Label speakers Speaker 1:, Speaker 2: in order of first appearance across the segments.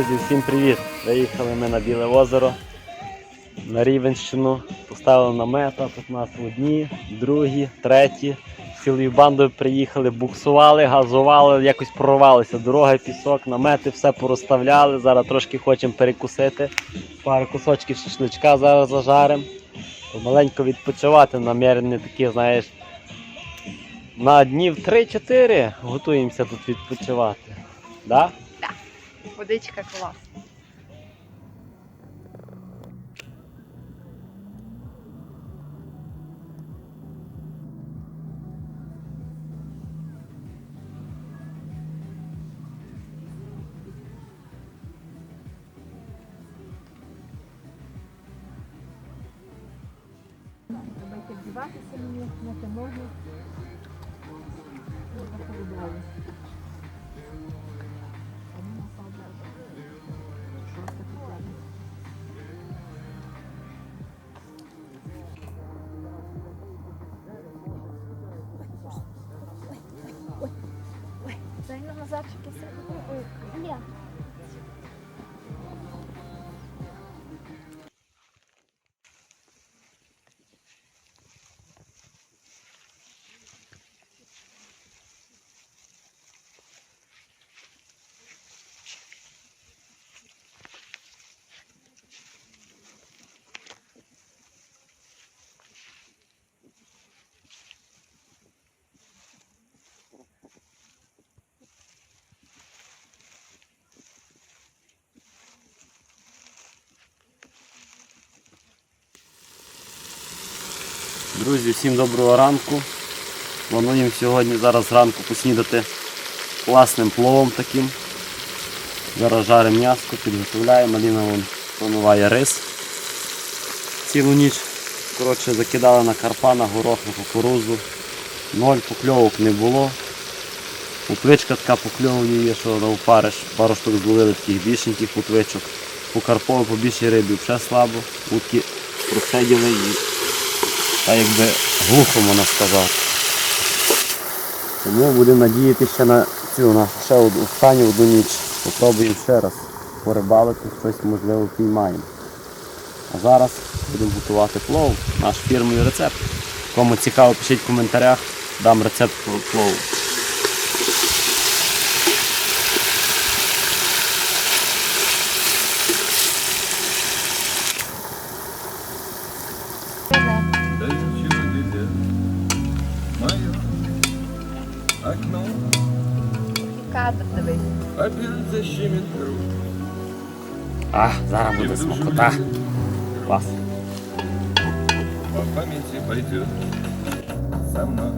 Speaker 1: Друзі, всім привіт! Виїхали ми на Біле озеро, на Рівенщину, поставили намета, тут нас одні, другі, треті. Цілою бандою приїхали, буксували, газували, якось прорвалися. Дорога, пісок, намети, все порозставляли. Зараз трошки хочемо перекусити. Пару кусочків шашличка зараз зажаримо. Маленько відпочивати, намірений такі, знаєш, на днів 3-4 готуємося тут відпочивати. Да?
Speaker 2: Водичка клас. Давайте вдіватися мені, мити ноги. Захолодали. Дай на назадчики
Speaker 1: Друзі, всім доброго ранку. Плануємо сьогодні зараз зранку поснідати класним пловом таким. Зараз жаримо м'яско, підготовляємо, Аліна вон промиває рис. Цілу ніч коротше, закидали на карпа, на горох, на кукурузу. Ноль покльовок не було. Утвичка така покльовує є, що на опариш. Пару штук зловили таких більшеньких утвичок. По карпову, по більшій рибі вже слабо. Утки просиділи і та якби глухо можна сказати. Тому будемо надіятися на цю на ще одну останню одну ніч. Попробуємо ще раз порибалити, щось можливо піймаємо. А зараз будемо готувати плов, наш фірмовий рецепт. Кому цікаво, пишіть в коментарях, дам рецепт плову.
Speaker 2: Кадр дивись.
Speaker 3: опять защемит круг.
Speaker 1: А, зараз буде смакота. Клас.
Speaker 3: По памяти пойдет со мной.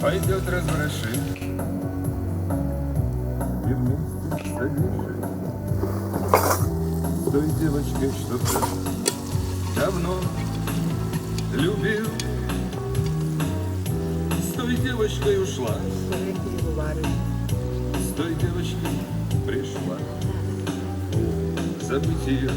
Speaker 3: Пойдет развороши И вместе С той девочкой, что ты давно любил. С той девочкой ушла. С той девочкой пришла. Забыть ее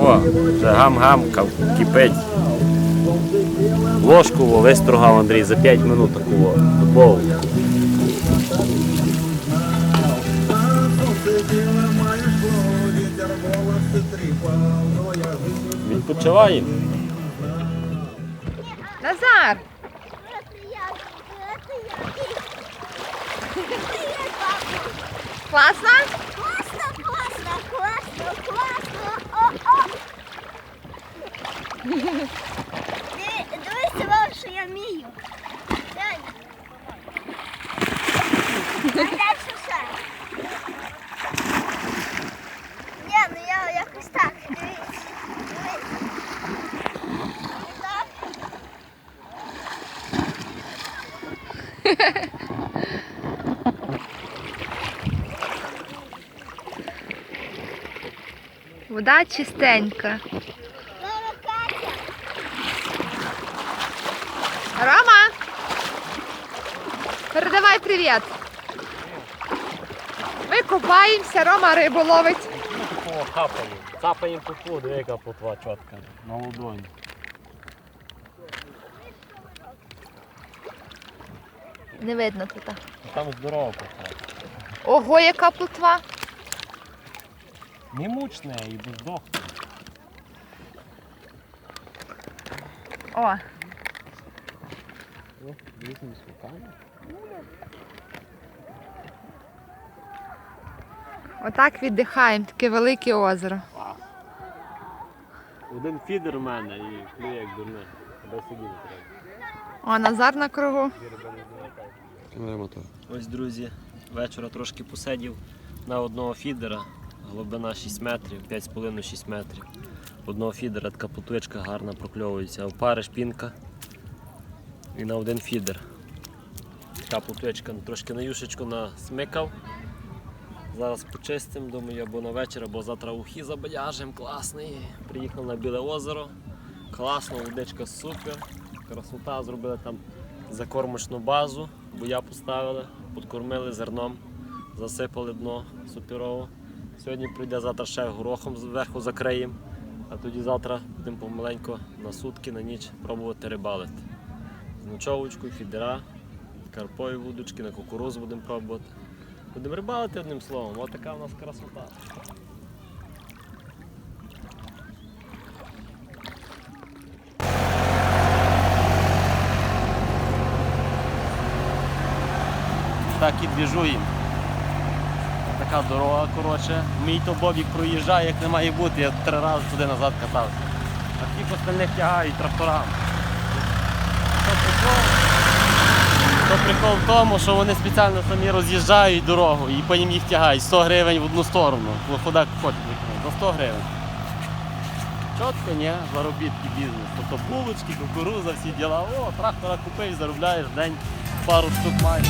Speaker 3: О, це
Speaker 1: гам-гам, кипить. Ложку весь стругав Андрій за 5 минут такого Дубов.
Speaker 2: Відпочиваємо. Класно?
Speaker 4: Класно, класно, класно, класно. О-о. Ди- Дивися, вам, що я вмію. Глянь. А дальше що? Ні, ну я якось так. Дивись. Дивись. І так.
Speaker 2: Вода чистенька. Рома! Передавай привіт. Ми купаємося, Рома рибу ловить.
Speaker 1: Хапаємо. Цапаємо пупу, диви яка плотва чітка. На ладоні.
Speaker 2: Не видно тут.
Speaker 1: Там здорова плотва.
Speaker 2: Ого, яка плотва.
Speaker 1: Не мучне і бездохне.
Speaker 2: О,
Speaker 1: Різними смаками.
Speaker 2: отак віддихаємо, таке велике озеро.
Speaker 1: Один фідер у мене і клює як дурне. Тебе сидіти треба.
Speaker 2: О, Назар на кругу.
Speaker 1: Ось, друзі, вечора трошки посидів на одного фідера, глибина 6 метрів, 5,5-6 метрів. Одного фідера така плотвичка гарна прокльовується, в пари шпінка і на один фідер. Така плотвичка трошки на юшечку насмикав. Зараз почистим, думаю, або на вечір, або завтра ухи забадяжим. Класний. Приїхав на Біле озеро. Класно, водичка супер. Красота, зробили там закормочну базу, буя поставили, подкормили зерном, засипали дно суперово. Сьогодні прийде завтра ще горохом зверху закриємо, а тоді завтра будемо помаленько на сутки, на ніч пробувати рибалити. З ночовочкою, фідера, карпові вудочки, на кукурузу будемо пробувати. Будемо рибалити одним словом, ось така у нас красота. Так і двіжуємо. Така дорога, коротше. Мій то бобік проїжджає, як не має бути, я три рази туди назад катався. А всіх остальних тягають тракторами. То прикол, то прикол в тому, що вони спеціально самі роз'їжджають дорогу і потім їх тягають 100 гривень в одну сторону. Хода хочуть за 100 гривень. Чітко, ні, заробітки бізнес. Тобто булочки, кукуруза, всі діла. О, трактора купив, заробляєш день пару штук маєш.